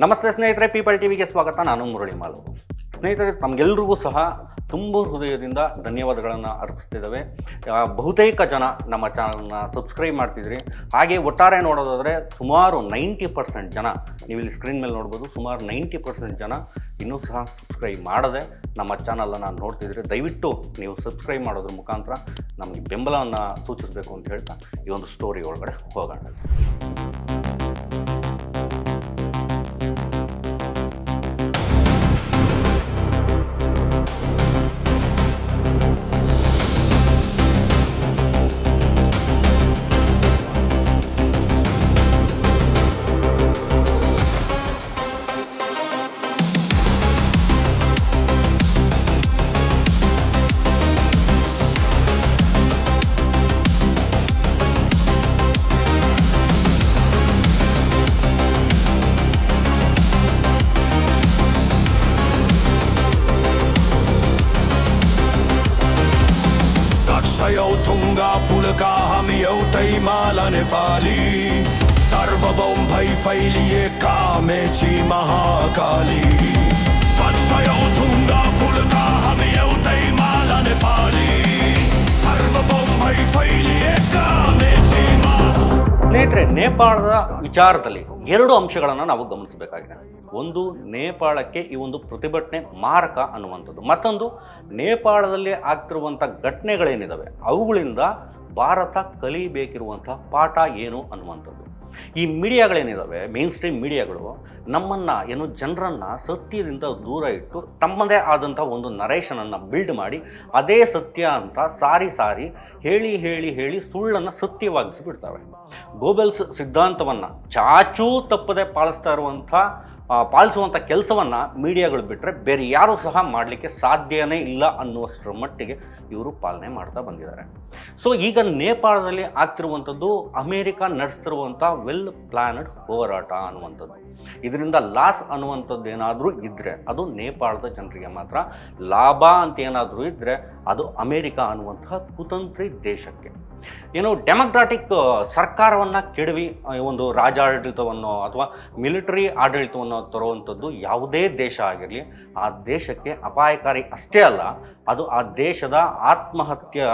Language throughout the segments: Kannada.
ನಮಸ್ತೆ ಸ್ನೇಹಿತರೆ ಪೀಪಲ್ ಟಿವಿಗೆ ಸ್ವಾಗತ. ನಾನು ಮುರಳಿ ಮಾಲು. ಸ್ನೇಹಿತರೆ, ತಮಗೆಲ್ರಿಗೂ ಸಹ ತುಂಬ ಹೃದಯದಿಂದ ಧನ್ಯವಾದಗಳನ್ನು ಅರ್ಪಿಸ್ತಿದ್ದಾವೆ. ಬಹುತೇಕ ಜನ ನಮ್ಮ ಚಾನಲ್ನ ಸಬ್ಸ್ಕ್ರೈಬ್ ಮಾಡ್ತಿದ್ರಿ. ಹಾಗೆ ಒಟ್ಟಾರೆ ನೋಡೋದಾದರೆ ಸುಮಾರು ನೈಂಟಿ ಪರ್ಸೆಂಟ್ ಜನ ನೀವು ಸ್ಕ್ರೀನ್ ಮೇಲೆ ನೋಡ್ಬೋದು, ಸುಮಾರು ನೈಂಟಿ ಪರ್ಸೆಂಟ್ ಜನ ಇನ್ನೂ ಸಹ ಸಬ್ಸ್ಕ್ರೈಬ್ ಮಾಡದೆ ನಮ್ಮ ಚಾನಲನ್ನು ನೋಡ್ತಿದ್ರಿ, ದಯವಿಟ್ಟು ನೀವು ಸಬ್ಸ್ಕ್ರೈಬ್ ಮಾಡೋದ್ರ ಮುಖಾಂತರ ನಮಗೆ ಬೆಂಬಲವನ್ನು ಸೂಚಿಸಬೇಕು ಅಂತ ಹೇಳ್ತಾ ಈ ಒಂದು ಸ್ಟೋರಿ ಒಳಗಡೆ ಹೋಗೋಣ. तक्षयौ तुङ्गा पुलका हमियौ तैमाला नेपाली सार्वभौम भई फैलिए कामेची महाकाली तक्षयौ तुङ्गा पुलका हमियौ तैमाला नेपाली सार्वभौम भई फैलिए कामेची महा ಸ್ನೇಹಿತರೆ, ನೇಪಾಳದ ವಿಚಾರದಲ್ಲಿ ಎರಡು ಅಂಶಗಳನ್ನು ನಾವು ಗಮನಿಸಬೇಕಾಗಿದೆ. ಒಂದು, ನೇಪಾಳಕ್ಕೆ ಈ ಒಂದು ಪ್ರತಿಭಟನೆ ಮಾರಕ ಅನ್ನುವಂಥದ್ದು. ಮತ್ತೊಂದು, ನೇಪಾಳದಲ್ಲಿ ಆಗ್ತಿರುವಂಥ ಘಟನೆಗಳೇನಿದ್ದಾವೆ ಅವುಗಳಿಂದ ಭಾರತ ಕಲಿಬೇಕಿರುವಂಥ ಪಾಠ ಏನು ಅನ್ನುವಂಥದ್ದು. ಈ ಮೀಡಿಯಾಗಳೇನಿದ್ದಾವೆ ಮೇನ್ ಸ್ಟ್ರೀಮ್ ಮೀಡಿಯಾಗಳು, ನಮ್ಮನ್ನು ಏನು ಜನರನ್ನು ಸತ್ಯದಿಂದ ದೂರ ಇಟ್ಟು ತಮ್ಮದೇ ಆದಂಥ ಒಂದು ನರೇಷನನ್ನು ಬಿಲ್ಡ್ ಮಾಡಿ ಅದೇ ಸತ್ಯ ಅಂತ ಸಾರಿ ಸಾರಿ ಹೇಳಿ ಹೇಳಿ ಹೇಳಿ ಸುಳ್ಳನ್ನು ಸತ್ಯವಾಗಿಸಿ ಬಿಡ್ತವೆ ಗೋಬೆಲ್ಸ್ ಸಿದ್ಧಾಂತವನ್ನು ಚಾಚೂ ತಪ್ಪದೆ ಪಾಲಿಸ್ತಾ ಇರುವಂಥ ಪಾಲಿಸುವಂಥ ಕೆಲಸವನ್ನು ಮೀಡಿಯಾಗಳು ಬಿಟ್ಟರೆ ಬೇರೆ ಯಾರೂ ಸಹ ಮಾಡಲಿಕ್ಕೆ ಸಾಧ್ಯನೇ ಇಲ್ಲ ಅನ್ನುವಷ್ಟರ ಮಟ್ಟಿಗೆ ಇವರು ಪಾಲನೆ ಮಾಡ್ತಾ ಬಂದಿದ್ದಾರೆ. ಸೊ ಈಗ ನೇಪಾಳದಲ್ಲಿ ಆಗ್ತಿರುವಂಥದ್ದು ಅಮೇರಿಕ ನಡೆಸ್ತಿರುವಂಥ ವೆಲ್ ಪ್ಲಾನಡ್ ಹೋರಾಟ ಅನ್ನುವಂಥದ್ದು. ಇದರಿಂದ ಲಾಸ್ ಅನ್ನುವಂಥದ್ದು ಏನಾದರೂ ಇದ್ದರೆ ಅದು ನೇಪಾಳದ ಜನರಿಗೆ ಮಾತ್ರ ಲಾಭ ಅಂತ ಏನಾದರೂ ಇದ್ದರೆ ಅದು ಅಮೇರಿಕ ಅನ್ನುವಂತಹ ಕುತಂತ್ರಿ ದೇಶಕ್ಕೆ. ಏನು ಡೆಮೊಕ್ರಾಟಿಕ್ ಸರ್ಕಾರವನ್ನು ಕೆಡವಿ ಒಂದು ರಾಜಾಡಳಿತವನ್ನು ಅಥವಾ ಮಿಲಿಟರಿ ಆಡಳಿತವನ್ನು ತರುವಂಥದ್ದು ಯಾವುದೇ ದೇಶ ಆಗಿರಲಿ, ಆ ದೇಶಕ್ಕೆ ಅಪಾಯಕಾರಿ ಅಷ್ಟೇ ಅಲ್ಲ, ಅದು ಆ ದೇಶದ ಆತ್ಮಹತ್ಯೆ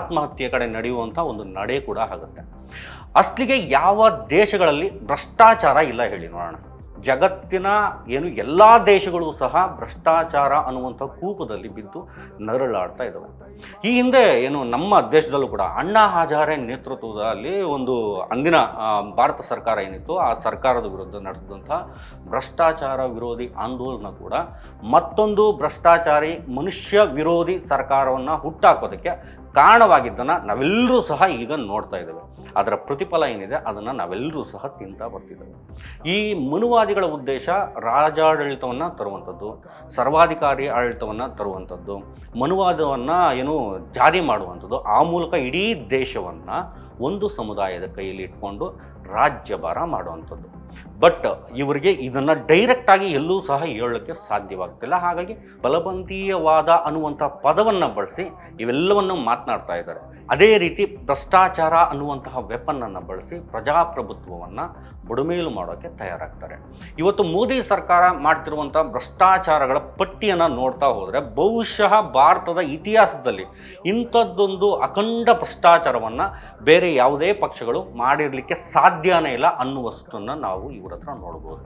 ಆತ್ಮಹತ್ಯೆ ಕಡೆ ನಡೆಯುವಂಥ ಒಂದು ನಡೆ ಕೂಡ ಆಗುತ್ತೆ. ಅಸ್ಲಿಗೆ ಯಾವ ದೇಶಗಳಲ್ಲಿ ಭ್ರಷ್ಟಾಚಾರ ಇಲ್ಲ ಹೇಳಿ ನೋಡೋಣ. ಜಗತ್ತಿನ ಏನು ಎಲ್ಲ ದೇಶಗಳು ಸಹ ಭ್ರಷ್ಟಾಚಾರ ಅನ್ನುವಂಥ ಕೂಪದಲ್ಲಿ ಬಿದ್ದು ನರಳಾಡ್ತಾ ಇದ್ದಾವೆ ಈ ಹಿಂದೆ ಏನು ನಮ್ಮ ದೇಶದಲ್ಲೂ ಕೂಡ ಅಣ್ಣಾ ಹಜಾರೆ ನೇತೃತ್ವದಲ್ಲಿ ಒಂದು ಅಂದಿನ ಭಾರತ ಸರ್ಕಾರ ಏನಿತ್ತು, ಆ ಸರ್ಕಾರದ ವಿರುದ್ಧ ನಡೆಸಿದಂಥ ಭ್ರಷ್ಟಾಚಾರ ವಿರೋಧಿ ಆಂದೋಲನ ಕೂಡ ಮತ್ತೊಂದು ಭ್ರಷ್ಟಾಚಾರಿ ಮನುಷ್ಯ ವಿರೋಧಿ ಸರ್ಕಾರವನ್ನು ಹುಟ್ಟಾಕೋದಕ್ಕೆ ಕಾರಣವಾಗಿದ್ದನ್ನು ನಾವೆಲ್ಲರೂ ಸಹ ಈಗ ನೋಡ್ತಾ ಇದ್ದೇವೆ. ಅದರ ಪ್ರತಿಫಲ ಏನಿದೆ, ಅದನ್ನು ನಾವೆಲ್ಲರೂ ಸಹ ತಿಂತಾ ಬರ್ತಿದ್ದೇವೆ. ಈ ಮನುವಾದಿಗಳ ಉದ್ದೇಶ ರಾಜಾಡಳಿತವನ್ನು ತರುವಂಥದ್ದು, ಸರ್ವಾಧಿಕಾರಿ ಆಡಳಿತವನ್ನು ತರುವಂಥದ್ದು, ಮನುವಾದವನ್ನು ಏನು ಜಾರಿ ಮಾಡುವಂಥದ್ದು, ಆ ಮೂಲಕ ಇಡೀ ದೇಶವನ್ನು ಒಂದು ಸಮುದಾಯದ ಕೈಯಲ್ಲಿ ಇಟ್ಕೊಂಡು ರಾಜ್ಯಭಾರ ಮಾಡುವಂಥದ್ದು. ಬಟ್ ಇವರಿಗೆ ಇದನ್ನು ಡೈರೆಕ್ಟಾಗಿ ಎಲ್ಲೂ ಸಹ ಹೇಳಲಿಕ್ಕೆ ಸಾಧ್ಯವಾಗ್ತಿಲ್ಲ. ಹಾಗಾಗಿ ಬಲಬಂತೀಯವಾದ ಅನ್ನುವಂಥ ಪದವನ್ನು ಬಳಸಿ ಇವೆಲ್ಲವನ್ನು ಮಾತನಾಡ್ತಾ ಇದ್ದಾರೆ. ಅದೇ ರೀತಿ ಭ್ರಷ್ಟಾಚಾರ ಅನ್ನುವಂತಹ ವೆಪನ್ನನ್ನು ಬಳಸಿ ಪ್ರಜಾಪ್ರಭುತ್ವವನ್ನು ಬುಡಮೇಲು ಮಾಡೋಕ್ಕೆ ತಯಾರಾಗ್ತಾರೆ. ಇವತ್ತು ಮೋದಿ ಸರ್ಕಾರ ಮಾಡ್ತಿರುವಂಥ ಭ್ರಷ್ಟಾಚಾರಗಳ ಪಟ್ಟಿಯನ್ನು ನೋಡ್ತಾ ಹೋದರೆ ಬಹುಶಃ ಭಾರತದ ಇತಿಹಾಸದಲ್ಲಿ ಇಂಥದ್ದೊಂದು ಅಖಂಡ ಭ್ರಷ್ಟಾಚಾರವನ್ನು ಬೇರೆ ಯಾವುದೇ ಪಕ್ಷಗಳು ಮಾಡಿರಲಿಕ್ಕೆ ಸಾಧ್ಯನೇ ಇಲ್ಲ ಅನ್ನುವಷ್ಟನ್ನು ನಾವು ಇವ್ರ ಹತ್ರ ನೋಡ್ಬೋದು.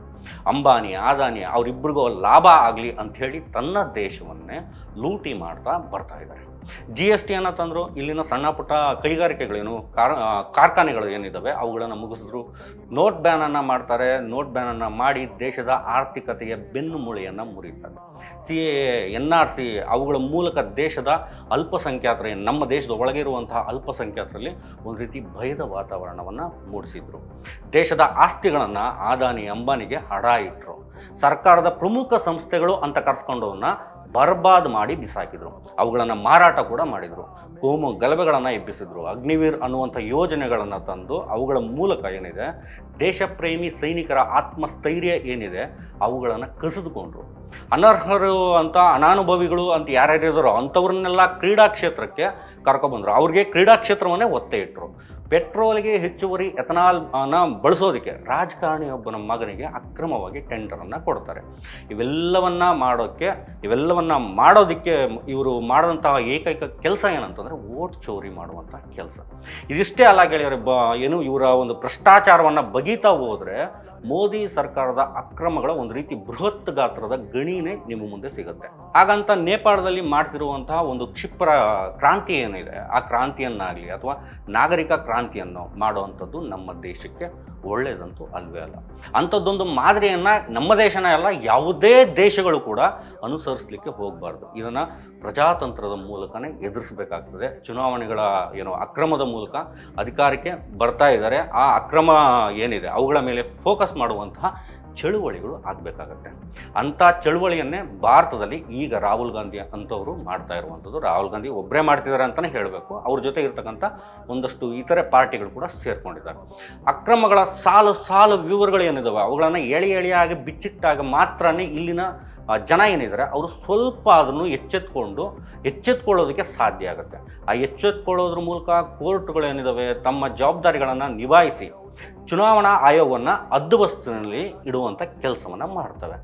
ಅಂಬಾನಿ ಆದಾನಿ ಅವರಿಬ್ಬರಿಗೂ ಲಾಭ ಆಗಲಿ ಅಂಥೇಳಿ ತನ್ನ ದೇಶವನ್ನೇ ಲೂಟಿ ಮಾಡ್ತಾ ಬರ್ತಾ ಇದ್ದಾರೆ. ಜಿ ಎಸ್ ಟಿಯನ್ನು ತಂದರು, ಇಲ್ಲಿನ ಸಣ್ಣ ಪುಟ್ಟ ಕೈಗಾರಿಕೆಗಳೇನು, ಕಾರ್ ಕಾರ್ಖಾನೆಗಳು ಏನಿದ್ದಾವೆ ಅವುಗಳನ್ನು ಮುಗಿಸಿದ್ರು. ನೋಟ್ ಬ್ಯಾನನ್ನು ಮಾಡ್ತಾರೆ ನೋಟ್ ಬ್ಯಾನನ್ನು ಮಾಡಿ ದೇಶದ ಆರ್ಥಿಕತೆಯ ಬೆನ್ನು ಮೂಳೆಯನ್ನ ಮುರಿತಾರೆ. ಸಿ ಎನ್ ಆರ್ ಸಿ ಅವುಗಳ ಮೂಲಕ ದೇಶದ ಅಲ್ಪಸಂಖ್ಯಾತರ, ನಮ್ಮ ದೇಶದ ಒಳಗೆ ಇರುವಂತಹ ಅಲ್ಪಸಂಖ್ಯಾತರಲ್ಲಿ ಒಂದು ರೀತಿ ಭಯದ ವಾತಾವರಣವನ್ನು ಮೂಡಿಸಿದ್ರು. ದೇಶದ ಆಸ್ತಿಗಳನ್ನು ಆದಾನಿ, ಅಂಬಾನಿಗೆ ಹಡ ಇಟ್ಟರು ಸರ್ಕಾರದ ಪ್ರಮುಖ ಸಂಸ್ಥೆಗಳು ಅಂತ ಕರ್ಸ್ಕೊಂಡವನ್ನ ಬರ್ಬಾದ್ ಮಾಡಿ ಬಿಸಾಕಿದ್ರು. ಅವುಗಳನ್ನು ಮಾರಾಟ ಕೂಡ ಮಾಡಿದರು. ಕೋಮು ಗಲಭೆಗಳನ್ನು ಎಬ್ಬಿಸಿದ್ರು. ಅಗ್ನಿವೀರ್ ಅನ್ನುವಂಥ ಯೋಜನೆಗಳನ್ನು ತಂದು ಅವುಗಳ ಮೂಲಕ ಏನಿದೆ, ದೇಶಪ್ರೇಮಿ ಸೈನಿಕರ ಆತ್ಮಸ್ಥೈರ್ಯ ಏನಿದೆ, ಅವುಗಳನ್ನು ಕಸಿದುಕೊಂಡ್ರು. ಅನರ್ಹರು ಅಂತ ಅನಾನುಭವಿಗಳು ಅಂತ ಯಾರ್ಯಾರು ಇದ್ದಾರೋ ಅಂಥವ್ರನ್ನೆಲ್ಲ ಕ್ರೀಡಾ ಕ್ಷೇತ್ರಕ್ಕೆ ಕರ್ಕೊಬಂದರು ಅವ್ರಿಗೆ ಕ್ರೀಡಾ ಕ್ಷೇತ್ರವನ್ನೇ ಒತ್ತೆ ಇಟ್ಟರು ಪೆಟ್ರೋಲ್ಗೆ ಹೆಚ್ಚುವರಿ ಎಥನಾಲ್ ಅನ್ನ ಬಳಸೋದಕ್ಕೆ ರಾಜಕಾರಣಿಯೊಬ್ಬನ ಮಗನಿಗೆ ಅಕ್ರಮವಾಗಿ ಟೆಂಡರನ್ನು ಕೊಡ್ತಾರೆ. ಇವೆಲ್ಲವನ್ನ ಮಾಡೋಕ್ಕೆ ಇವೆಲ್ಲವನ್ನ ಮಾಡೋದಕ್ಕೆ ಇವರು ಮಾಡಿದಂತಹ ಏಕೈಕ ಕೆಲಸ ಏನಂತಂದರೆ ಓಟ್ ಚೋರಿ ಮಾಡುವಂಥ ಕೆಲಸ. ಇದಿಷ್ಟೇ ಅಲ್ಲ ಗೆಳೆಯರು ಏನು ಇವರ ಒಂದು ಭ್ರಷ್ಟಾಚಾರವನ್ನು ಬಗೀತಾ ಹೋದರೆ ಮೋದಿ ಸರ್ಕಾರದ ಅಕ್ರಮಗಳ ಒಂದು ರೀತಿ ಬೃಹತ್ ಗಾತ್ರದ ಗಣಿನೇ ನಿಮ್ಮ ಮುಂದೆ ಸಿಗುತ್ತೆ. ಹಾಗಂತ ನೇಪಾಳದಲ್ಲಿ ಮಾಡ್ತಿರುವಂತಹ ಒಂದು ಕ್ಷಿಪ್ರ ಕ್ರಾಂತಿ ಏನಿದೆ, ಆ ಕ್ರಾಂತಿಯನ್ನಾಗಲಿ ಅಥವಾ ನಾಗರಿಕ ಕ್ರಾಂತಿಯನ್ನು ಮಾಡುವಂಥದ್ದು ನಮ್ಮ ದೇಶಕ್ಕೆ ಒಳ್ಳೆಯದಂತೂ ಅಲ್ವೇ ಅಲ್ಲ. ಅಂಥದ್ದೊಂದು ಮಾದರಿಯನ್ನು ನಮ್ಮ ದೇಶನ ಅಲ್ಲ, ಯಾವುದೇ ದೇಶಗಳು ಕೂಡ ಅನುಸರಿಸಲಿಕ್ಕೆ ಹೋಗಬಾರ್ದು. ಇದನ್ನು ಪ್ರಜಾತಂತ್ರದ ಮೂಲಕನೇ ಎದುರಿಸಬೇಕಾಗ್ತದೆ. ಚುನಾವಣೆಗಳ ಏನು ಅಕ್ರಮದ ಮೂಲಕ ಅಧಿಕಾರಕ್ಕೆ ಬರ್ತಾ ಇದ್ದಾರೆ. ಆ ಅಕ್ರಮ ಏನಿದೆ, ಅವುಗಳ ಮೇಲೆ ಫೋಕಸ್ ಮಾಡುವಂತಹ ಚಳುವಳಿಗಳು ಆಗಬೇಕಾಗತ್ತೆ. ಅಂಥ ಚಳುವಳಿಯನ್ನೇ ಭಾರತದಲ್ಲಿ ಈಗ ರಾಹುಲ್ ಗಾಂಧಿ ಅಂಥವರು ಮಾಡ್ತಾ ಇರುವಂಥದ್ದು. ರಾಹುಲ್ ಗಾಂಧಿ ಒಬ್ಬರೇ ಮಾಡ್ತಿದ್ದಾರೆ ಅಂತಲೇ ಹೇಳಬೇಕು. ಅವ್ರ ಜೊತೆ ಇರ್ತಕ್ಕಂಥ ಒಂದಷ್ಟು ಇತರೆ ಪಾರ್ಟಿಗಳು ಕೂಡ ಸೇರಿಕೊಂಡಿದ್ದಾರೆ. ಅಕ್ರಮಗಳ ಸಾಲು ಸಾಲು ವಿವರಗಳು ಏನಿದಾವೆ, ಅವುಗಳನ್ನು ಎಳೆ ಎಳೆಯಾಗಿ ಬಿಚ್ಚಿಟ್ಟಾಗ ಮಾತ್ರನೇ ಇಲ್ಲಿನ ಜನ ಏನಿದ್ದಾರೆ ಅವರು ಸ್ವಲ್ಪ ಅದನ್ನು ಎಚ್ಚೆತ್ಕೊಂಡು, ಎಚ್ಚೆತ್ಕೊಳ್ಳೋದಕ್ಕೆ ಸಾಧ್ಯ ಆಗುತ್ತೆ. ಆ ಎಚ್ಚೆತ್ಕೊಳ್ಳೋದ್ರ ಮೂಲಕ ಕೋರ್ಟ್ಗಳು ತಮ್ಮ ಜವಾಬ್ದಾರಿಗಳನ್ನು ನಿಭಾಯಿಸಿ ಚುನಾವಣಾ ಆಯೋಗವನ್ನು ಹದ್ದುಬಸ್ತಿನಲ್ಲಿ ಇಡುವಂಥ ಕೆಲಸವನ್ನು ಮಾಡ್ತವೆ.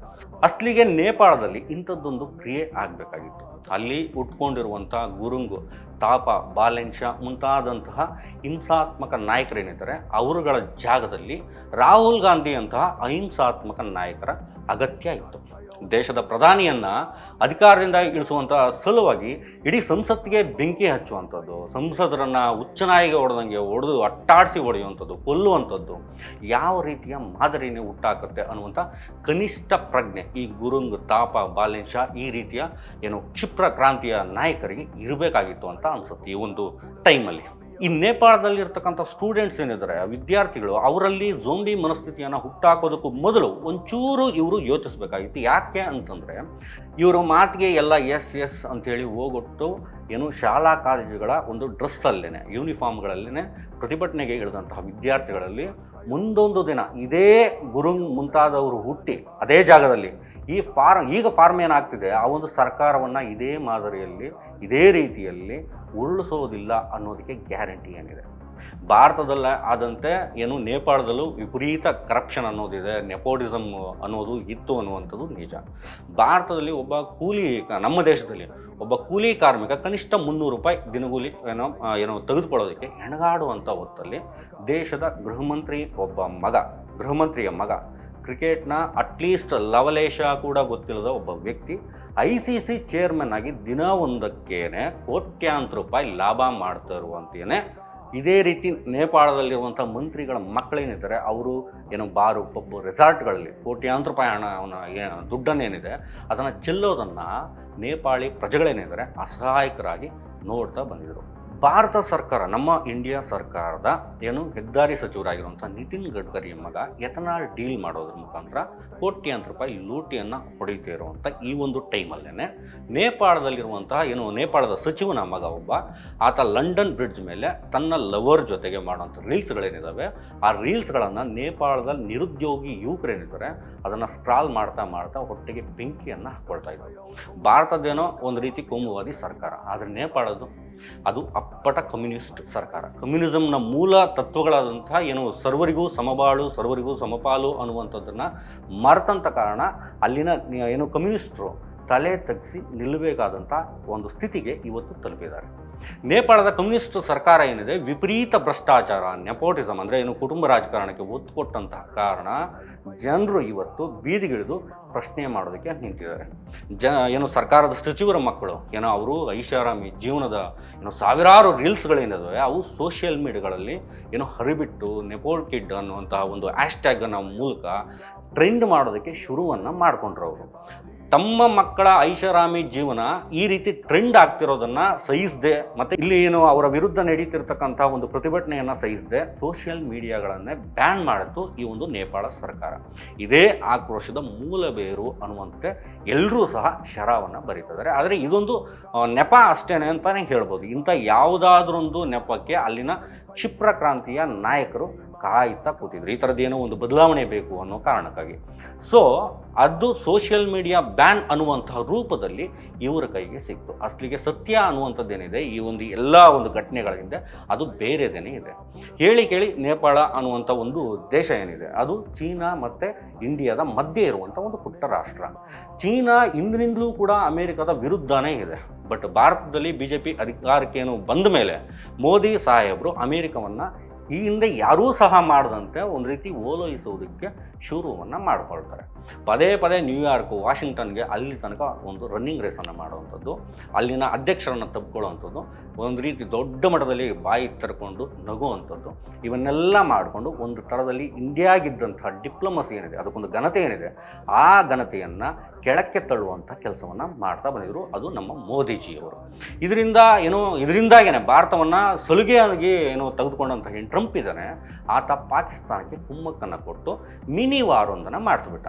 ಅಸ್ಲಿಗೆ ನೇಪಾಳದಲ್ಲಿ ಇಂಥದ್ದೊಂದು ಕ್ರಿಯೆ ಆಗಬೇಕಾಗಿತ್ತು. ಅಲ್ಲಿ ಉಟ್ಕೊಂಡಿರುವಂಥ ಗುರುಂಗು, ತಾಪ ಬಾಲೆಂಶ ಮುಂತಾದಂತಹ ಹಿಂಸಾತ್ಮಕ ನಾಯಕರೇನಿದ್ದಾರೆ, ಅವರುಗಳ ಜಾಗದಲ್ಲಿ ರಾಹುಲ್ ಗಾಂಧಿ ಅಂತಹ ಅಹಿಂಸಾತ್ಮಕ ನಾಯಕರ ಅಗತ್ಯ ಇತ್ತು. ದೇಶದ ಪ್ರಧಾನಿಯನ್ನ ಅಧಿಕಾರದಿಂದ ಇಳಿಸುವಂಥ ಸಲುವಾಗಿ ಇಡೀ ಸಂಸತ್ತಿಗೆ ಬೆಂಕಿ ಹಚ್ಚುವಂಥದ್ದು, ಸಂಸದರನ್ನ ಉಚ್ಚನಾಯಿಗೆ ಹೊಡೆದಂಗೆ ಹೊಡೆದು ಅಟ್ಟಾಡಿಸಿ ಹೊಡೆಯುವಂಥದ್ದು, ಕೊಲ್ಲುವಂಥದ್ದು ಯಾವ ರೀತಿಯ ಮಾದರಿನೇ ಹುಟ್ಟಾಕತ್ತೆ ಅನ್ನುವಂಥ ಕನಿಷ್ಠ ಪ್ರಜ್ಞೆ ಈ ಗುರುಂಗ್, ತಾಪ, ಬಾಲಿನ್ ಶಾ ಈ ರೀತಿಯ ಏನು ಕ್ಷಿಪ್ರ ಕ್ರಾಂತಿಯ ನಾಯಕರಿಗೆ ಇರಬೇಕಾಗಿತ್ತು ಅಂತ ಅನಿಸುತ್ತೆ ಈ ಒಂದು ಟೈಮಲ್ಲಿ ಈ ನೇಪಾಳದಲ್ಲಿರ್ತಕ್ಕಂಥ ಸ್ಟೂಡೆಂಟ್ಸ್ ಏನಿದ್ದಾರೆ ವಿದ್ಯಾರ್ಥಿಗಳು, ಅವರಲ್ಲಿ ಜೋಂಬಿ ಮನಸ್ಥಿತಿಯನ್ನು ಹುಟ್ಟಾಕೋದಕ್ಕೂ ಮೊದಲು ಒಂಚೂರು ಇವರು ಯೋಚಿಸ್ಬೇಕಾಗಿತ್ತು. ಯಾಕೆ ಅಂತಂದರೆ, ಇವರ ಮಾತಿಗೆ ಎಲ್ಲ ಎಸ್ ಎಸ್ ಅಂತೇಳಿ ಹೋಗೊಟ್ಟು ಏನು ಶಾಲಾ ಕಾಲೇಜುಗಳ ಒಂದು ಡ್ರೆಸ್ಸಲ್ಲೇ ಯೂನಿಫಾರ್ಮ್ಗಳಲ್ಲೇ ಪ್ರತಿಭಟನೆಗೆ ಇಳಿದಂತಹ ವಿದ್ಯಾರ್ಥಿಗಳಲ್ಲಿ ಮುಂದೊಂದು ದಿನ ಇದೇ ಗುರುಂಗ್ ಮುಂತಾದವರು ಹುಟ್ಟಿ ಅದೇ ಜಾಗದಲ್ಲಿ ಈ ಫಾರ್ಮ್ ಈಗ ಫಾರ್ಮ್ ಏನಾಗ್ತಿದೆ, ಆ ಒಂದು ಸರ್ಕಾರವನ್ನು ಇದೇ ಮಾದರಿಯಲ್ಲಿ, ಇದೇ ರೀತಿಯಲ್ಲಿ ಉರುಳಿಸೋದಿಲ್ಲ ಅನ್ನೋದಕ್ಕೆ ಗ್ಯಾರಂಟಿ ಏನಿದೆ? ಭಾರತದಲ್ಲ ಆದಂತೆ ಏನು ನೇಪಾಳದಲ್ಲೂ ವಿಪರೀತ ಕರಪ್ಷನ್ ಅನ್ನೋದಿದೆ ನೆಪೋಟಿಸಮ್ ಅನ್ನೋದು ಇತ್ತು ಅನ್ನುವಂಥದ್ದು ನಿಜ. ಭಾರತದಲ್ಲಿ ಒಬ್ಬ ಕೂಲಿ ನಮ್ಮ ದೇಶದಲ್ಲಿ ಒಬ್ಬ ಕೂಲಿ ಕಾರ್ಮಿಕ ಕನಿಷ್ಠ ಮುನ್ನೂರು ರೂಪಾಯಿ ದಿನಗೂಲಿ ಏನೋ ಏನೋ ತೆಗೆದುಕೊಳ್ಳೋದಕ್ಕೆ ಹೆಣಗಾಡುವಂಥ ಹೊತ್ತಲ್ಲಿ ದೇಶದ ಗೃಹಮಂತ್ರಿ ಒಬ್ಬ ಮಗ, ಗೃಹಮಂತ್ರಿಯ ಮಗ, ಕ್ರಿಕೆಟ್ನ ಅಟ್ಲೀಸ್ಟ್ ಲವಲೇಶ ಕೂಡ ಗೊತ್ತಿಲ್ಲದ ಒಬ್ಬ ವ್ಯಕ್ತಿ, ಐ ಸಿ ಸಿ ಚೇರ್ಮನ್ ಆಗಿ ದಿನ ಒಂದಕ್ಕೇನೆ ಕೋಟ್ಯಾಂತರ ರೂಪಾಯಿ ಲಾಭ ಮಾಡ್ತಾ ಇರುವಂತೇನೆ ಇದೇ ರೀತಿ ನೇಪಾಳದಲ್ಲಿರುವಂಥ ಮಂತ್ರಿಗಳ ಮಕ್ಕಳೇನಿದ್ದಾರೆ, ಅವರು ಏನು ಬಾರು ಪಬ್ಬು ರೆಸಾರ್ಟ್ಗಳಲ್ಲಿ ಕೋಟ್ಯಾಂತರ ರೂಪಾಯಿ ಹಣ ಏನು ದುಡ್ಡನ್ನೇನಿದೆ, ಅದನ್ನು ಚೆಲ್ಲೋದನ್ನು ನೇಪಾಳಿ ಪ್ರಜೆಗಳೇನಿದ್ದಾರೆ ಅಸಹಾಯಕರಾಗಿ ನೋಡ್ತಾ ಬಂದಿದ್ದರು ಭಾರತ ಸರ್ಕಾರ, ನಮ್ಮ ಇಂಡಿಯಾ ಸರ್ಕಾರದ ಏನು ಹೆದ್ದಾರಿ ಸಚಿವರಾಗಿರುವಂಥ ನಿತಿನ್ ಗಡ್ಕರಿ ಮಗ ಎಥನಾಲ್ ಡೀಲ್ ಮಾಡೋದ್ರ ಮುಖಾಂತರ ಕೋಟ್ಯಾಂತರ ರೂಪಾಯಿ ಲೂಟಿಯನ್ನು ಹೊಡಿತಾ ಇರುವಂಥ ಈ ಒಂದು ಟೈಮಲ್ಲೇ ನೇಪಾಳದಲ್ಲಿರುವಂತಹ ಏನು ನೇಪಾಳದ ಸಚಿವನ ಮಗ ಒಬ್ಬ, ಆತ ಲಂಡನ್ ಬ್ರಿಡ್ಜ್ ಮೇಲೆ ತನ್ನ ಲವರ್ ಜೊತೆಗೆ ಮಾಡುವಂಥ ರೀಲ್ಸ್ಗಳೇನಿದ್ದಾವೆ ಆ ರೀಲ್ಸ್ಗಳನ್ನು ನೇಪಾಳದಲ್ಲಿ ನಿರುದ್ಯೋಗಿ ಯುವಕರೇನಿದ್ದಾರೆ, ಅದನ್ನು ಸ್ಕ್ರಾಲ್ ಮಾಡ್ತಾ ಮಾಡ್ತಾ ಹೊಟ್ಟೆಗೆ ಬೆಂಕಿಯನ್ನು ಹಾಕ್ಕೊಳ್ತಾ ಇದ್ದಾವೆ ಭಾರತದ್ದೇನೋ ಒಂದು ರೀತಿ ಕೋಮುವಾದಿ ಸರ್ಕಾರ, ಆದರೆ ನೇಪಾಳದ್ದು ಅದು ಅಪ್ಪಟ ಕಮ್ಯುನಿಸ್ಟ್ ಸರ್ಕಾರ. ಕಮ್ಯುನಿಸಮ್ನ ಮೂಲ ತತ್ವಗಳಾದಂಥ ಏನು ಸರ್ವರಿಗೂ ಸಮಬಾಳು, ಸರ್ವರಿಗೂ ಸಮಪಾಲು ಅನ್ನುವಂಥದ್ದನ್ನು ಮರೆತಂಥ ಕಾರಣ ಅಲ್ಲಿನ ಏನು ಕಮ್ಯುನಿಸ್ಟರು ತಲೆ ತಗ್ಗಿಸಿ ನಿಲ್ಲಬೇಕಾದಂಥ ಒಂದು ಸ್ಥಿತಿಗೆ ಇವತ್ತು ತಲುಪಿದ್ದಾರೆ. ನೇಪಾಳದ ಕಮ್ಯುನಿಸ್ಟ್ ಸರ್ಕಾರ ಏನಿದೆ? ವಿಪರೀತ ಭ್ರಷ್ಟಾಚಾರ ನೆಪೋಟಿಸಮ್ ಅಂದರೆ ಏನು? ಕುಟುಂಬ ರಾಜಕಾರಣಕ್ಕೆ ಒತ್ತು ಕೊಟ್ಟಂತಹ ಕಾರಣ ಜನರು ಇವತ್ತು ಬೀದಿಗಿಳಿದು ಪ್ರಶ್ನೆ ಮಾಡೋದಕ್ಕೆ ನಿಂತಿದ್ದಾರೆ. ಜ, ಏನು ಸರ್ಕಾರದ ಸಚಿವರ ಮಕ್ಕಳು, ಏನೋ ಅವರು ಐಷಾರಾಮಿ ಜೀವನದ ಏನು ಸಾವಿರಾರು ರೀಲ್ಸ್ಗಳೇನಿದಾವೆ ಅವು ಸೋಷಿಯಲ್ ಮೀಡಿಯಾಗಳಲ್ಲಿ ಏನು ಹರಿಬಿಟ್ಟು ನೆಪೋಲ್ ಕಿಡ್ ಅನ್ನುವಂತಹ ಒಂದು ಆ್ಯಶ್ಟ್ಯಾಗ್ನ ಮೂಲಕ ಟ್ರೆಂಡ್ ಮಾಡೋದಕ್ಕೆ ಶುರುವನ್ನು ಮಾಡಿಕೊಂಡ್ರು ಅವರು ತಮ್ಮ ಮಕ್ಕಳ ಐಷಾರಾಮಿ ಜೀವನ ಈ ರೀತಿ ಟ್ರೆಂಡ್ ಆಗ್ತಿರೋದನ್ನ ಸಹಿಸದೆ, ಮತ್ತೆ ಇಲ್ಲಿ ಏನು ಅವರ ವಿರುದ್ಧ ನಡೀತಿರ್ತಕ್ಕಂಥ ಒಂದು ಪ್ರತಿಭಟನೆಯನ್ನ ಸಹಿಸದೆ ಸೋಷಿಯಲ್ ಮೀಡಿಯಾಗಳನ್ನೇ ಬ್ಯಾನ್ ಮಾಡಿತ್ತು ಈ ಒಂದು ನೇಪಾಳ ಸರ್ಕಾರ. ಇದೇ ಆಕ್ರೋಶದ ಮೂಲ ಬೇರು ಅನ್ನುವಂತೆ ಎಲ್ಲರೂ ಸಹ ಶರವನ್ನು ಬರೀತಿದ್ದಾರೆ. ಆದರೆ ಇದೊಂದು ನೆಪ ಅಷ್ಟೇನೆ ಅಂತಾನೆ ಹೇಳ್ಬೋದು. ಇಂಥ ಯಾವುದಾದ್ರೊಂದು ನೆಪಕ್ಕೆ ಅಲ್ಲಿನ ಕ್ಷಿಪ್ರ ಕ್ರಾಂತಿಯ ನಾಯಕರು ಕಾಯ್ತಾ ಕೂತಿದ್ರು. ಈ ಥರದ್ದೇನೋ ಒಂದು ಬದಲಾವಣೆ ಬೇಕು ಅನ್ನೋ ಕಾರಣಕ್ಕಾಗಿ. ಸೊ ಅದು ಸೋಷಿಯಲ್ ಮೀಡಿಯಾ ಬ್ಯಾನ್ ಅನ್ನುವಂತಹ ರೂಪದಲ್ಲಿ ಇವರ ಕೈಗೆ ಸಿಕ್ತು. ಅಸಲಿಗೆ ಸತ್ಯ ಅನ್ನುವಂಥದ್ದೇನಿದೆ, ಈ ಒಂದು ಎಲ್ಲ ಒಂದು ಘಟನೆಗಳ ಹಿಂದೆ ಅದು ಬೇರೆದೇನೇ ಇದೆ. ಹೇಳಿ ಕೇಳಿ ನೇಪಾಳ ಅನ್ನುವಂಥ ಒಂದು ದೇಶ ಏನಿದೆ, ಅದು ಚೀನಾ ಮತ್ತು ಇಂಡಿಯಾದ ಮಧ್ಯೆ ಇರುವಂಥ ಒಂದು ಪುಟ್ಟ ರಾಷ್ಟ್ರ. ಚೀನಾ ಇಂದಿನಿಂದಲೂ ಕೂಡ ಅಮೇರಿಕದ ವಿರುದ್ಧನೇ ಇದೆ. ಬಟ್ ಭಾರತದಲ್ಲಿ ಬಿ ಜೆ ಪಿ ಅಧಿಕಾರಕ್ಕೇನು ಬಂದ ಮೇಲೆ ಮೋದಿ ಸಾಹೇಬರು ಅಮೇರಿಕವನ್ನು ಈ ಹಿಂದೆ ಯಾರೂ ಸಹ ಮಾಡದಂತೆ ಒಂದು ರೀತಿ ಓಲೈಸುವುದಕ್ಕೆ ಶುರುವನ್ನು ಮಾಡ್ಕೊಳ್ತಾರೆ. ಪದೇ ಪದೇ ನ್ಯೂಯಾರ್ಕ್ ವಾಷಿಂಗ್ಟನ್ಗೆ ಅಲ್ಲಿ ತನಕ ಒಂದು ರನ್ನಿಂಗ್ ರೇಸನ್ನು ಮಾಡುವಂಥದ್ದು, ಅಲ್ಲಿನ ಅಧ್ಯಕ್ಷರನ್ನು ತಬ್ಕೊಳ್ಳುವಂಥದ್ದು ಒಂದು ರೀತಿ ದೊಡ್ಡ ಮಟ್ಟದಲ್ಲಿ ಬಾಯಿ ತರ್ಕೊಂಡು ನಗುವಂಥದ್ದು, ಇವನ್ನೆಲ್ಲ ಮಾಡಿಕೊಂಡು ಒಂದು ಥರದಲ್ಲಿ ಇಂಡಿಯಾಗಿದ್ದಂಥ ಡಿಪ್ಲೊಮಸಿ ಏನಿದೆ, ಅದಕ್ಕೊಂದು ಘನತೆ ಏನಿದೆ, ಆ ಘನತೆಯನ್ನು ಕೆಳಕ್ಕೆ ತಳ್ಳುವಂಥ ಕೆಲಸವನ್ನು ಮಾಡ್ತಾ ಬಂದಿದ್ರು. ಅದು ನಮ್ಮ ಮೋದಿಜಿಯವರು. ಇದರಿಂದ ಏನು, ಇದರಿಂದಾಗೇನೆ ಭಾರತವನ್ನು ಸಲುಗೆಯಾಗಿ ಏನೋ ತೆಗೆದುಕೊಂಡಂಥ ಏನು ಟ್ರಂಪ್ ಇದ್ದಾನೆ ಆತ ಪಾಕಿಸ್ತಾನಕ್ಕೆ ಕುಮ್ಮಕ್ಕನ್ನು ಕೊಟ್ಟು ಮಿನಿ ವಾರೊಂದನ್ನು ಮಾಡಿಸ್ಬಿಟ್ಟ.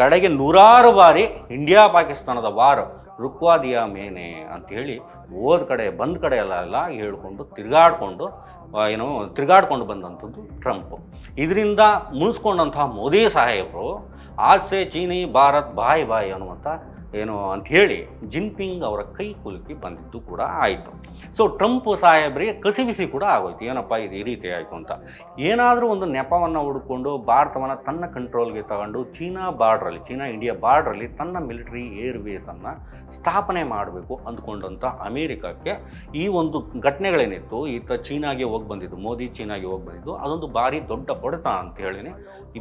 ಕಡೆಗೆ ನೂರಾರು ಬಾರಿ ಇಂಡಿಯಾ ಪಾಕಿಸ್ತಾನದ ವಾರ್, ರುಕ್ವಾದಿಯ ಮೇನೆ ಅಂತ ಹೇಳಿ ಹೋದ ಕಡೆ, ಬಂದ ಕಡೆ ಎಲ್ಲ ಹೇಳ್ಕೊಂಡು ತಿರುಗಾಡ್ಕೊಂಡು ಏನು ತಿರುಗಾಡ್ಕೊಂಡು ಬಂದಂಥದ್ದು ಟ್ರಂಪ್. ಇದರಿಂದ ಮುನಿಸ್ಕೊಂಡಂತಹ ಮೋದಿ ಸಾಹೇಬರು, ಆಚೆ ಚೀನಿ, ಭಾರತ್ ಬಾಯ್ ಬಾಯ್ ಅನ್ನುವಂಥ ಏನು ಅಂಥೇಳಿ ಜಿನ್ಪಿಂಗ್ ಅವರ ಕೈ ಕುಲುಕಿ ಬಂದಿದ್ದು ಕೂಡ ಆಯಿತು. ಸೊ ಟ್ರಂಪ್ ಸಾಹೇಬರಿಗೆ ಕಸಿವಿಸಿ ಕೂಡ ಆಗೋಯ್ತು. ಏನಪ್ಪ ಇದು ಈ ರೀತಿ ಆಯಿತು ಅಂತ. ಏನಾದರೂ ಒಂದು ನೆಪವನ್ನು ಹುಡುಕೊಂಡು ಭಾರತವನ್ನು ತನ್ನ ಕಂಟ್ರೋಲ್ಗೆ ತಗೊಂಡು ಚೀನಾ ಬಾರ್ಡ್ರಲ್ಲಿ ಚೀನಾ ಇಂಡಿಯಾ ಬಾರ್ಡ್ರಲ್ಲಿ ತನ್ನ ಮಿಲಿಟರಿ ಏರ್ವೇಸನ್ನು ಸ್ಥಾಪನೆ ಮಾಡಬೇಕು ಅಂದ್ಕೊಂಡಂಥ ಅಮೇರಿಕಕ್ಕೆ ಈ ಒಂದು ಘಟನೆಗಳೇನಿತ್ತು, ಈತ ಚೀನಾಗೆ ಹೋಗಿ ಬಂದಿದ್ದು, ಮೋದಿ ಚೀನಾಗೆ ಹೋಗಿ ಬಂದಿದ್ದು, ಅದೊಂದು ಭಾರಿ ದೊಡ್ಡ ಹೊಡೆತ ಅಂತ ಹೇಳಿನೇ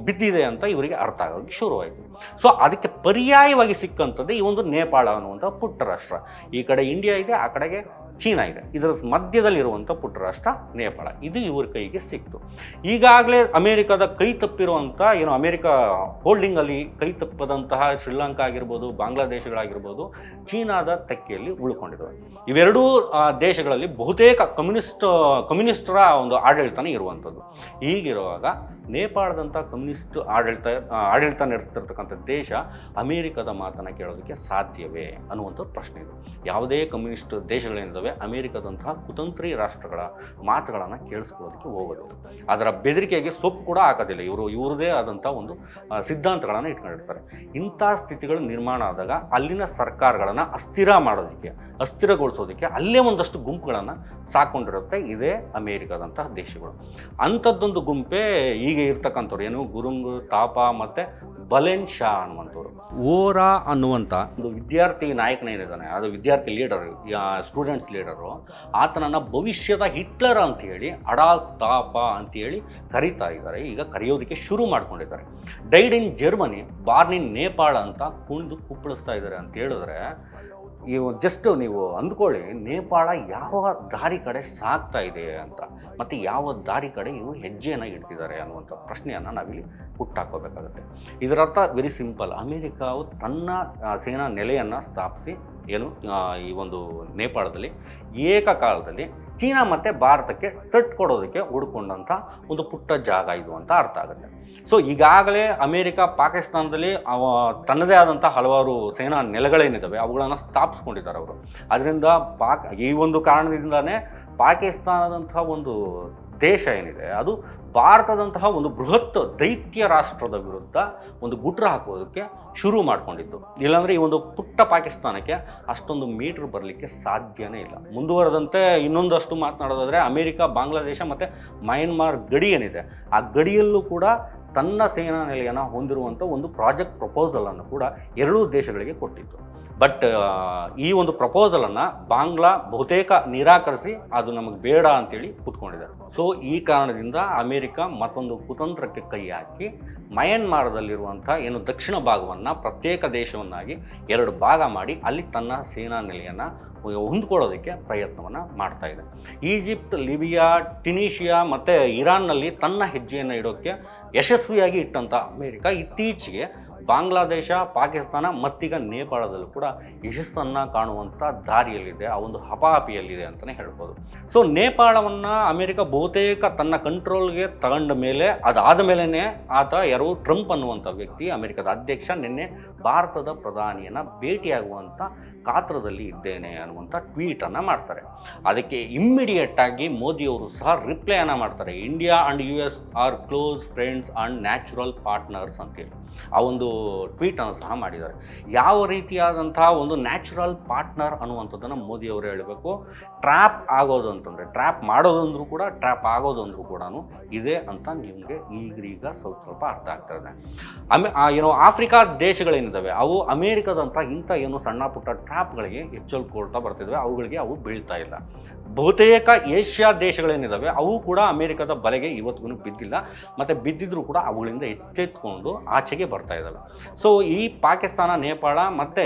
ಬಿದ್ದಿದೆ ಅಂತ ಇವರಿಗೆ ಅರ್ಥ ಆಗೋಕ್ಕೆ ಶುರುವಾಯಿತು. ಸೊ ಅದಕ್ಕೆ ಪರ್ಯಾಯವಾಗಿ ಸಿಕ್ಕಂಥದ್ದು ಒಂದು ನೇಪಾಳ ಅನ್ನುವಂಥ ಪುಟ್ಟ ರಾಷ್ಟ್ರ. ಈ ಕಡೆ ಇಂಡಿಯಾ ಇದೆ ಆ ಕಡೆಗೆ ಚೀನಾ ಇದೆ. ಇದರ ಮಧ್ಯದಲ್ಲಿರುವಂಥ ಪುಟ್ಟರಾಷ್ಟ್ರ ನೇಪಾಳ. ಇದು ಇವ್ರ ಕೈಗೆ ಸಿಕ್ತು. ಈಗಾಗಲೇ ಅಮೇರಿಕದ ಕೈ ತಪ್ಪಿರುವಂಥ, ಏನು ಅಮೇರಿಕ ಹೋಲ್ಡಿಂಗಲ್ಲಿ ಕೈ ತಪ್ಪದಂತಹ ಶ್ರೀಲಂಕಾ ಆಗಿರ್ಬೋದು, ಬಾಂಗ್ಲಾದೇಶಗಳಾಗಿರ್ಬೋದು, ಚೀನಾದ ತೆಕ್ಕೆಯಲ್ಲಿ ಉಳ್ಕೊಂಡಿದ್ದಾವೆ. ಇವೆರಡೂ ದೇಶಗಳಲ್ಲಿ ಬಹುತೇಕ ಕಮ್ಯುನಿಸ್ಟ್, ಕಮ್ಯುನಿಸ್ಟರ ಒಂದು ಆಡಳಿತನೇ ಇರುವಂಥದ್ದು. ಹೀಗಿರುವಾಗ ನೇಪಾಳದಂಥ ಕಮ್ಯುನಿಸ್ಟ್ ಆಡಳಿತ ಆಡಳಿತ ನಡೆಸ್ತಿರ್ತಕ್ಕಂಥ ದೇಶ ಅಮೇರಿಕದ ಮಾತನ್ನು ಕೇಳೋದಕ್ಕೆ ಸಾಧ್ಯವೇ ಅನ್ನುವಂಥ ಪ್ರಶ್ನೆ ಇದು. ಯಾವುದೇ ಕಮ್ಯುನಿಸ್ಟ್ ದೇಶಗಳೇನಿದ್ದಾವೆ ಅಮೇರಿಕದಂತಹ ಕುತಂತ್ರಿ ರಾಷ್ಟ್ರಗಳ ಮಾತುಗಳನ್ನು ಕೇಳಿಸ್ಕೊಳ್ಳೋದಕ್ಕೆ ಹೋಗೋದು. ಅದರ ಬೆದರಿಕೆಗೆ ಸೊಪ್ಪು ಕೂಡ ಹಾಕೋದಿಲ್ಲ. ಇವರು ಇವರದೇ ಆದಂಥ ಒಂದು ಸಿದ್ಧಾಂತಗಳನ್ನು ಇಟ್ಕೊಂಡಿರ್ತಾರೆ. ಇಂಥ ಸ್ಥಿತಿಗಳು ನಿರ್ಮಾಣ ಆದಾಗ ಅಲ್ಲಿನ ಸರ್ಕಾರಗಳನ್ನು ಅಸ್ಥಿರ ಮಾಡೋದಕ್ಕೆ, ಅಸ್ಥಿರಗೊಳಿಸೋದಕ್ಕೆ ಅಲ್ಲೇ ಒಂದಷ್ಟು ಗುಂಪುಗಳನ್ನು ಸಾಕೊಂಡಿರುತ್ತೆ ಇದೇ ಅಮೇರಿಕಾದಂತಹ ದೇಶಗಳು. ಅಂಥದ್ದೊಂದು ಗುಂಪೇ ಈಗ ಇರ್ತಕ್ಕಂಥವ್ರು, ಏನು ಗುರುಂಗ್, ತಾಪ ಮತ್ತು ಬಲೆನ್ ಶಾ ಅನ್ನುವಂಥವ್ರು. ಓರಾ ಅನ್ನುವಂಥ ಒಂದು ವಿದ್ಯಾರ್ಥಿ ನಾಯಕನೇನಿದ್ದಾನೆ ಅದು ವಿದ್ಯಾರ್ಥಿ ಲೀಡರ್ ಸ್ಟೂಡೆಂಟ್ಸ್ ಲೀಡರು ಆತನನ್ನು ಭವಿಷ್ಯದ ಹಿಟ್ಲರ್ ಅಂತ ಹೇಳಿ ಅಡಾಸ್ತಾಪ ತಾಪ ಅಂತೇಳಿ ಕರೀತಾ ಇದ್ದಾರೆ. ಈಗ ಕರೆಯೋದಕ್ಕೆ ಶುರು ಮಾಡ್ಕೊಂಡಿದ್ದಾರೆ. Died in Germany born in Nepal ಅಂತ ಕುಣಿದು ಕುಪ್ಪಳಿಸ್ತಾ ಇದ್ದಾರೆ ಅಂತ ಹೇಳಿದ್ರೆ ಇವು ಜಸ್ಟ್ ನೀವು ಅಂದ್ಕೊಳ್ಳಿ, ನೇಪಾಳ ಯಾವ ದಾರಿ ಕಡೆ ಸಾಗ್ತಾ ಇದೆ ಅಂತ. ಮತ್ತು ಯಾವ ದಾರಿ ಕಡೆ ಇವು ಹೆಜ್ಜೆಯನ್ನು ಇಡ್ತಿದ್ದಾರೆ ಅನ್ನುವಂಥ ಪ್ರಶ್ನೆಯನ್ನು ನಾವಿಲ್ಲಿ ಹುಟ್ಟಾಕೋಬೇಕಾಗುತ್ತೆ ಇದರರ್ಥ ವೆರಿ ಸಿಂಪಲ್ ಅಮೇರಿಕಾವು ತನ್ನ ಸೇನಾ ನೆಲೆಯನ್ನು ಸ್ಥಾಪಿಸಿ ಏನು ಈ ಒಂದು ನೇಪಾಳದಲ್ಲಿ ಏಕಕಾಲದಲ್ಲಿ ಚೀನಾ ಮತ್ತು ಭಾರತಕ್ಕೆ ತಟ್ಕೊಡೋದಕ್ಕೆ ಹುಡ್ಕೊಂಡಂಥ ಒಂದು ಪುಟ್ಟ ಜಾಗ ಇದು ಅಂತ ಅರ್ಥ ಆಗುತ್ತೆ. ಸೊ ಈಗಾಗಲೇ ಅಮೇರಿಕ ಪಾಕಿಸ್ತಾನದಲ್ಲಿ ಅವ ತನ್ನದೇ ಆದಂಥ ಹಲವಾರು ಸೇನಾ ನೆಲೆಗಳೇನಿದ್ದಾವೆ, ಅವುಗಳನ್ನು ಸ್ಥಾಪಿಸ್ಕೊಂಡಿದ್ದಾರೆ ಅವರು. ಅದರಿಂದ ಪಾಕ್ ಈ ಒಂದು ಕಾರಣದಿಂದಲೇ ಪಾಕಿಸ್ತಾನದಂಥ ಒಂದು ದೇಶ ಏನಿದೆ, ಅದು ಭಾರತದಂತಹ ಒಂದು ಬೃಹತ್ ದೈತ್ಯ ರಾಷ್ಟ್ರದ ವಿರುದ್ಧ ಒಂದು ಗುಟ್ರ ಹಾಕೋದಕ್ಕೆ ಶುರು ಮಾಡಿಕೊಂಡಿದ್ದು. ಇಲ್ಲಾಂದರೆ ಈ ಒಂದು ಪುಟ್ಟ ಪಾಕಿಸ್ತಾನಕ್ಕೆ ಅಷ್ಟೊಂದು ಮೀಟ್ರ್ ಬರಲಿಕ್ಕೆ ಸಾಧ್ಯನೇ ಇಲ್ಲ. ಮುಂದುವರೆದಂತೆ ಇನ್ನೊಂದಷ್ಟು ಮಾತನಾಡೋದಾದರೆ ಅಮೇರಿಕ, ಬಾಂಗ್ಲಾದೇಶ ಮತ್ತು ಮ್ಯಾನ್ಮಾರ್ ಗಡಿ ಏನಿದೆ, ಆ ಗಡಿಯಲ್ಲೂ ಕೂಡ ತನ್ನ ಸೇನಾ ನೆಲೆಯನ್ನು ಹೊಂದಿರುವಂಥ ಒಂದು ಪ್ರಾಜೆಕ್ಟ್ ಪ್ರಪೋಸಲನ್ನು ಕೂಡ ಎರಡೂ ದೇಶಗಳಿಗೆ ಕೊಟ್ಟಿತ್ತು. ಬಟ್ ಈ ಒಂದು ಪ್ರಪೋಸಲನ್ನು ಬಾಂಗ್ಲಾ ಬಹುತೇಕ ನಿರಾಕರಿಸಿ ಅದು ನಮಗೆ ಬೇಡ ಅಂತೇಳಿ ಕೂತ್ಕೊಂಡಿದ್ದಾರೆ. ಸೊ ಈ ಕಾರಣದಿಂದ ಅಮೆರಿಕ ಮತ್ತೊಂದು ಕುತಂತ್ರಕ್ಕೆ ಕೈ ಹಾಕಿ ಮಯನ್ಮಾರದಲ್ಲಿರುವಂಥ ಏನು ದಕ್ಷಿಣ ಭಾಗವನ್ನು ಪ್ರತ್ಯೇಕ ದೇಶವನ್ನಾಗಿ ಎರಡು ಭಾಗ ಮಾಡಿ ಅಲ್ಲಿ ತನ್ನ ಸೇನಾ ನೆಲೆಯನ್ನು ಹೊಂದ್ಕೊಳ್ಳೋದಕ್ಕೆ ಪ್ರಯತ್ನವನ್ನು ಮಾಡ್ತಾ ಇದೆ. ಈಜಿಪ್ಟ್, ಲಿಬಿಯಾ ಟಿನೀಷಿಯಾ ಮತ್ತು ಇರಾನ್ನಲ್ಲಿ ತನ್ನ ಹೆಜ್ಜೆಯನ್ನು ಇಡೋಕ್ಕೆ ಯಶಸ್ವಿಯಾಗಿ ಇಟ್ಟಂಥ ಅಮೆರಿಕ ಇತ್ತೀಚೆಗೆ ಬಾಂಗ್ಲಾದೇಶ, ಪಾಕಿಸ್ತಾನ ಮತ್ತೀಗ ನೇಪಾಳದಲ್ಲೂ ಕೂಡ ಯಶಸ್ಸನ್ನು ಕಾಣುವಂಥ ದಾರಿಯಲ್ಲಿದೆ, ಆ ಒಂದು ಹಪಾಹಪಿಯಲ್ಲಿದೆ ಅಂತಲೇ ಹೇಳ್ಬೋದು. ಸೊ ನೇಪಾಳವನ್ನು ಅಮೆರಿಕ ಬಹುತೇಕ ತನ್ನ ಕಂಟ್ರೋಲ್ಗೆ ತಗೊಂಡ ಮೇಲೆ, ಅದಾದ ಮೇಲೇ ಆತ ಯಾರು ಟ್ರಂಪ್ ಅನ್ನುವಂಥ ವ್ಯಕ್ತಿ, ಅಮೆರಿಕದ ಅಧ್ಯಕ್ಷ, ನಿನ್ನೆ ಭಾರತದ ಪ್ರಧಾನಿಯನ್ನು ಭೇಟಿಯಾಗುವಂಥ ಕಾತ್ರದಲ್ಲಿ ಇದ್ದೇನೆ ಅನ್ನುವಂಥ ಟ್ವೀಟನ್ನು ಮಾಡ್ತಾರೆ. ಅದಕ್ಕೆ ಇಮ್ಮಿಡಿಯೇಟಾಗಿ ಮೋದಿಯವರು ಸಹ ರಿಪ್ಲೈಯನ್ನು ಮಾಡ್ತಾರೆ. India and U S are close friends and natural partners ಅಂತೇಳಿ ಆ ಒಂದು ಟ್ವೀಟನ್ನು ಸಹ ಮಾಡಿದ್ದಾರೆ. ಯಾವ ರೀತಿಯಾದಂತಹ ಒಂದು ನ್ಯಾಚುರಲ್ ಪಾರ್ಟ್ನರ್ ಅನ್ನುವಂಥದ್ದನ್ನು ಮೋದಿಯವರು ಹೇಳಬೇಕು. ಟ್ರ್ಯಾಪ್ ಆಗೋದು ಅಂತಂದರೆ ಟ್ರ್ಯಾಪ್ ಮಾಡೋದಂದ್ರೂ ಕೂಡ ಟ್ರ್ಯಾಪ್ ಆಗೋದಂದ್ರೂ ಕೂಡ ಇದೆ ಅಂತ ನಿಮಗೆ ಈಗೀಗ ಸ್ವಲ್ಪ ಸ್ವಲ್ಪ ಅರ್ಥ ಆಗ್ತಾ ಇದೆ. ಅಮೆ ಏನೋ ಆಫ್ರಿಕಾ ದೇಶಗಳೇನಿದ್ದಾವೆ, ಅವು ಅಮೇರಿಕದಂಥ ಇಂಥ ಏನು ಸಣ್ಣ ಪುಟ್ಟ ಟ್ರ್ಯಾಪ್ಗಳಿಗೆ ಎಚ್ಚಲ್ಕೊಳ್ತಾ ಬರ್ತಿದ್ದಾವೆ, ಅವುಗಳಿಗೆ ಅವು ಬೀಳ್ತಾ ಇಲ್ಲ. ಬಹುತೇಕ ಏಷ್ಯಾ ದೇಶಗಳೇನಿದ್ದಾವೆ, ಅವು ಕೂಡ ಅಮೇರಿಕದ ಬಲೆಗೆ ಇವತ್ತಿಗೂ ಬಿದ್ದಿಲ್ಲ, ಮತ್ತು ಬಿದ್ದಿದ್ರೂ ಕೂಡ ಅವುಗಳಿಂದ ಎತ್ತೆತ್ಕೊಂಡು ಆಚೆಗೆ ಬರ್ತಾ ಇದ್ದಾವೆ. ಸೊ ಈ ಪಾಕಿಸ್ತಾನ ನೇಪಾಳ ಮತ್ತು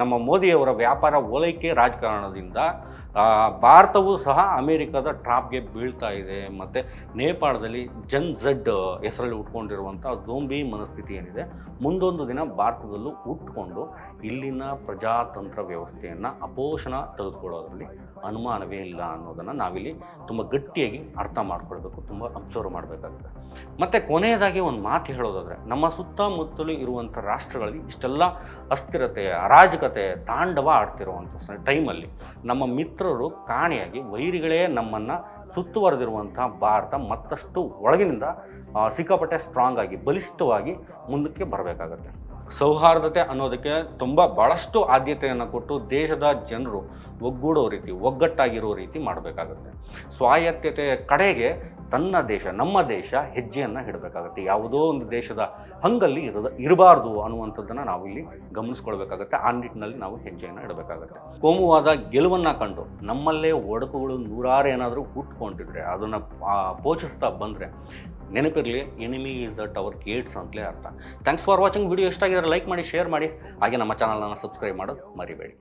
ನಮ್ಮ ಮೋದಿಯವರ ವ್ಯಾಪಾರ ಓಲೈಕೆ ರಾಜಕಾರಣದಿಂದ ಭಾರತವೂ ಸಹ ಅಮೇರಿಕಾದ ಟ್ರಾಪ್ಗೆ ಬೀಳ್ತಾ ಇದೆ. ಮತ್ತು ನೇಪಾಳದಲ್ಲಿ ಜನ್ ಝಡ್ ಹೆಸರಲ್ಲಿ ಉಟ್ಕೊಂಡಿರುವಂಥ ಝೋಂಬಿ ಮನಸ್ಥಿತಿ ಏನಿದೆ, ಮುಂದೊಂದು ದಿನ ಭಾರತದಲ್ಲೂ ಉಟ್ಕೊಂಡು ಇಲ್ಲಿನ ಪ್ರಜಾತಂತ್ರ ವ್ಯವಸ್ಥೆಯನ್ನು ಅಪೋಷಣ ತೆಗೆದುಕೊಳ್ಳೋದ್ರಲ್ಲಿ ಅನುಮಾನವೇ ಇಲ್ಲ ಅನ್ನೋದನ್ನು ನಾವಿಲ್ಲಿ ತುಂಬ ಗಟ್ಟಿಯಾಗಿ ಅರ್ಥ ಮಾಡ್ಕೊಳ್ಬೇಕು, ತುಂಬ ಅಬ್ಸರ್ವ್ ಮಾಡಬೇಕಾಗುತ್ತೆ ಮತ್ತು ಕೊನೆಯದಾಗಿ ಒಂದು ಮಾತು ಹೇಳೋದಾದರೆ, ನಮ್ಮ ಸುತ್ತಮುತ್ತಲು ಇರುವಂಥ ರಾಷ್ಟ್ರಗಳಲ್ಲಿ ಇಷ್ಟೆಲ್ಲ ಅಸ್ಥಿರತೆ, ಅರಾಜಕತೆ, ತಾಂಡವ ಆಡ್ತಿರುವಂಥ ಟೈಮಲ್ಲಿ ನಮ್ಮ ಮಿತ್ರರು ಕಾಣೆಯಾಗಿ ವೈರಿಗಳೇ ನಮ್ಮನ್ನು ಸುತ್ತುವರೆದಿರುವಂಥ ಭಾರತ ಮತ್ತಷ್ಟು ಒಳಗಿನಿಂದ ಸಿಕ್ಕಾಪಟ್ಟೆ ಸ್ಟ್ರಾಂಗ್ ಆಗಿ ಬಲಿಷ್ಠವಾಗಿ ಮುಂದಕ್ಕೆ ಬರಬೇಕಾಗತ್ತೆ. ಸೌಹಾರ್ದತೆ ಅನ್ನೋದಕ್ಕೆ ತುಂಬ ಭಾಳಷ್ಟು ಆದ್ಯತೆಯನ್ನು ಕೊಟ್ಟು ದೇಶದ ಜನರು ಒಗ್ಗೂಡೋ ರೀತಿ, ಒಗ್ಗಟ್ಟಾಗಿರೋ ರೀತಿ ಮಾಡಬೇಕಾಗುತ್ತೆ. ಸ್ವಾಯತ್ತತೆಯ ಕಡೆಗೆ ತನ್ನ ದೇಶ, ನಮ್ಮ ದೇಶ ಹೆಜ್ಜೆಯನ್ನು ಇಡಬೇಕಾಗುತ್ತೆ. ಯಾವುದೋ ಒಂದು ದೇಶದ ಹಂಗಲ್ಲಿ ಇರದ, ಇರಬಾರ್ದು ಅನ್ನುವಂಥದ್ದನ್ನು ನಾವು ಇಲ್ಲಿ ಗಮನಿಸ್ಕೊಳ್ಬೇಕಾಗತ್ತೆ. ಆ ನಿಟ್ಟಿನಲ್ಲಿ ನಾವು ಹೆಜ್ಜೆಯನ್ನು ಇಡಬೇಕಾಗತ್ತೆ. ಕೋಮುವಾದ ಗೆಲುವನ್ನು ಕಂಡು ನಮ್ಮಲ್ಲೇ ಒಡಕುಗಳು ನೂರಾರು ಏನಾದರೂ ಹುಟ್ಕೊಂಡಿದ್ರೆ, ಅದನ್ನು ಪೋಷಿಸ್ತಾ ಬಂದರೆ ನೆನಪಿರಲಿ enemy is at our gates ಅಂತಲೇ ಅರ್ಥ. ಥ್ಯಾಂಕ್ಸ್ ಫಾರ್ ವಾಚಿಂಗ್ ವಿಡಿಯೋ ಇಷ್ಟ ಆಗಿದ್ರೆ ಲೈಕ್ ಮಾಡಿ ಶೇರ್ ಮಾಡಿ. ಹಾಗೆ ನಮ್ಮ ಚಾನಲನ್ನು ಸಬ್ಸ್ಕ್ರೈಬ್ ಮಾಡೋದು ಮರಿಬೇಡಿ.